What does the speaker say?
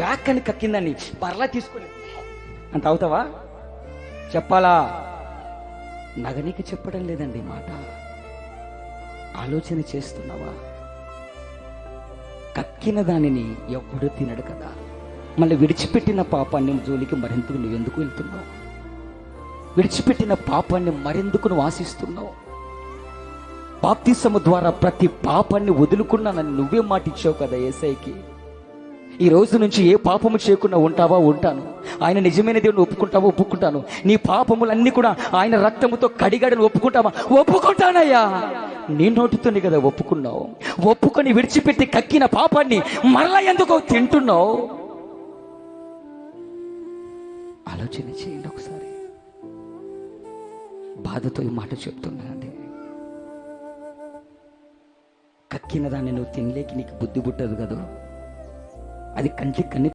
Back అని కక్కిందండి పర్లా తీసుకుని అంత అవుతావా? చెప్పాలా? నగనికి చెప్పడం లేదండి మాట. ఆలోచన చేస్తున్నావా? కక్కిన దానిని ఎప్పుడు తినడు కదా. మళ్ళీ విడిచిపెట్టిన పాపాన్ని జోలికి మరెందుకు నువ్వు ఎందుకు వెళ్తున్నావు? విడిచిపెట్టిన పాపాన్ని మరెందుకు నువ్వు ఆశిస్తున్నావు? బాప్తిసము ద్వారా ప్రతి పాపాన్ని వదులుకున్నానని నువ్వే మాటిచ్చావు కదా ఏసైకి? ఈ రోజు నుంచి ఏ పాపము చేయకుండా ఉంటావా ఉంటాను. ఆయన నిజమైన దేవుని ఒప్పుకుంటావా ఒప్పుకుంటాను. నీ పాపములన్నీ కూడా ఆయన రక్తముతో కడిగడని ఒప్పుకుంటావా? ఒప్పుకుంటానయ్యా. నీ నోటితోనే కదా ఒప్పుకున్నావు. ఒప్పుకొని విడిచిపెట్టి కక్కిన పాపాన్ని మరలా ఎందుకో తింటున్నావు? ఆలోచన చేయండి ఒకసారి. బాధతో ఈ మాట చెప్తున్నానండి కక్కిన దాన్ని నువ్వు తినలేక నీకు బుద్ధి పుట్టదు కదా? అది కంటికి కన్ని